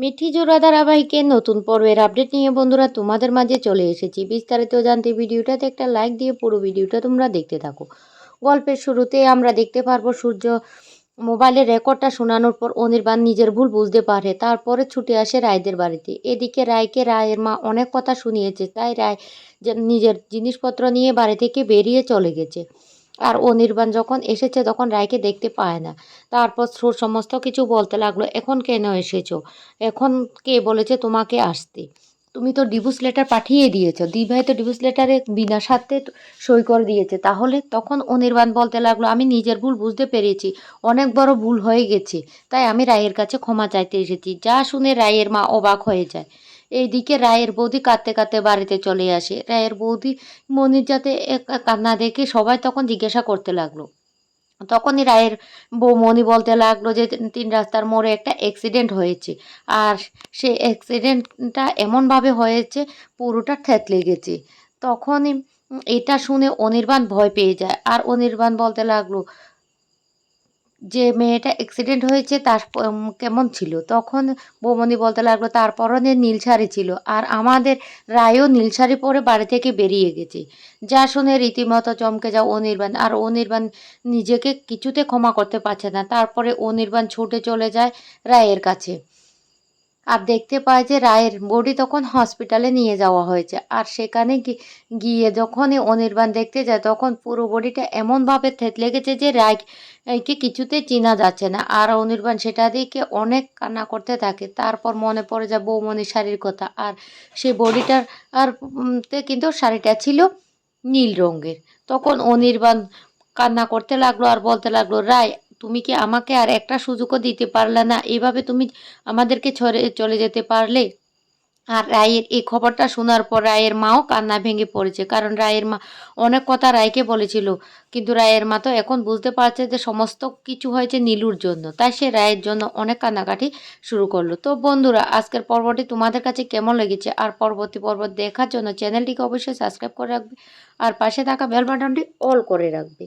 মিঠি জোড়া ধারাবাহিকের নতুন পর্বের আপডেট নিয়ে বন্ধুরা তোমাদের মাঝে চলে এসেছি। বিস্তারিত জানতে ভিডিওটাতে একটা লাইক দিয়ে পুরো ভিডিওটা তোমরা দেখতে থাকো। গল্পের শুরুতে আমরা দেখতে পারব সূর্য মোবাইলের রেকর্ডটা শোনানোর পর অনির্বাণ নিজের ভুল বুঝতে পারে, তারপরে ছুটে আসে রায়দের বাড়িতে। এদিকে রায়কে রায়ের মা অনেক কথা শুনিয়েছে, তাই রায় নিজের জিনিসপত্র নিয়ে বাড়ি থেকে বেরিয়ে চলে গেছে। আর অনির্বাণ যখন এসেছে তখন রায়কে দেখতে পায় না। তারপর সুর সমস্ত কিছু বলতে লাগল, এখন কেন এসেছ? এখন কে বলেছে তোমাকে আসতে? তুমি তো ডিভোর্স লেটার পাঠিয়ে দিয়েছ। দিভাই তো ডিভোর্স লেটারে বিনা স্বার্থে সই করে দিয়েছে। তাহলে? তখন অনির্বাণ বলতে লাগল, আমি নিজের ভুল বুঝতে পেরেছি। অনেক বড় ভুল হয়ে গেছে। তাই আমি রায়ের কাছে ক্ষমা চাইতে এসেছি। যা শুনে রায়ের মা অবাক হয়ে যায়। এইদিকে রায়ের বৌদি কাঁদতে কাঁদতে বাড়িতে চলে আসে। রায়ের বৌদি মনির যাতে কান্না দেখে সবাই তখন জিজ্ঞাসা করতে লাগল। তখনই রায়ের বৌমণি বলতে লাগল যে, তিন রাস্তার মোড়ে একটা অ্যাক্সিডেন্ট হয়েছে। আর সে অ্যাক্সিডেন্টটা এমনভাবে হয়েছে, পুরোটা থেতলে গেছে। তখনই এটা শুনে অনির্বাণ ভয় পেয়ে যায়। আর অনির্বাণ বলতে লাগল যে মেয়েটা অ্যাক্সিডেন্ট হয়েছে তার কেমন ছিল? তখন বৌমণি বলতে লাগল তার পরনে নীল শাড়ি ছিল আর আমাদের রায়ও নীল শাড়ি পরে বাড়ি থেকে বেরিয়ে গেছে। যা শুনে রীতিমতো চমকে যাও অনির্বাণ। আর অনির্বাণ নিজেকে কিছুতে ক্ষমা করতে পারছে না। তারপরে অনির্বাণ ছুটে চলে যায় রায়ের কাছে। আর দেখতে পায় যে রায়ের বডি তখন হসপিটালে নিয়ে যাওয়া হয়েছে। আর সেখানে গিয়ে যখনই অনির্বাণ দেখতে যায়, তখন পুরো বডিটা এমনভাবে থেতলে গেছে যে রায়কে কিছুতেই চেনা যাচ্ছে না। আর অনির্বাণ সেটা দেখে অনেক কান্না করতে থাকে। তারপর মনে পড়ে যায় বৌমনির শাড়ির কথা। আর সেই বডিটার, আর কিন্তু শাড়িটা ছিল নীল রঙের। তখন অনির্বাণ কান্না করতে লাগল আর বলতে লাগল, রায় তুমি কি আমাকে আর একটা সুযোগও দিতে পারলে না? এভাবে তুমি আমাদেরকে ছড়ে, চলে যেতে পারলে? আর রায়ের এই খবরটা শোনার পর রায়ের মাও কান্না ভেঙে পড়েছে। কারণ রায়ের মা অনেক কথা রায়কে বলেছিল। কিন্তু রায়ের মা তো এখন বুঝতে পারছে যে সমস্ত কিছু হয়েছে নীলুর জন্য। তাই সে রায়ের জন্য অনেক কান্নাকাটি শুরু করল। তো বন্ধুরা, আজকের পর্বটি তোমাদের কাছে কেমন লেগেছে? আর পরবর্তী পর্ব দেখার জন্য চ্যানেলটিকে অবশ্যই সাবস্ক্রাইব করে রাখবে। আর পাশে থাকা বেল বাটনটি অল করে রাখবে।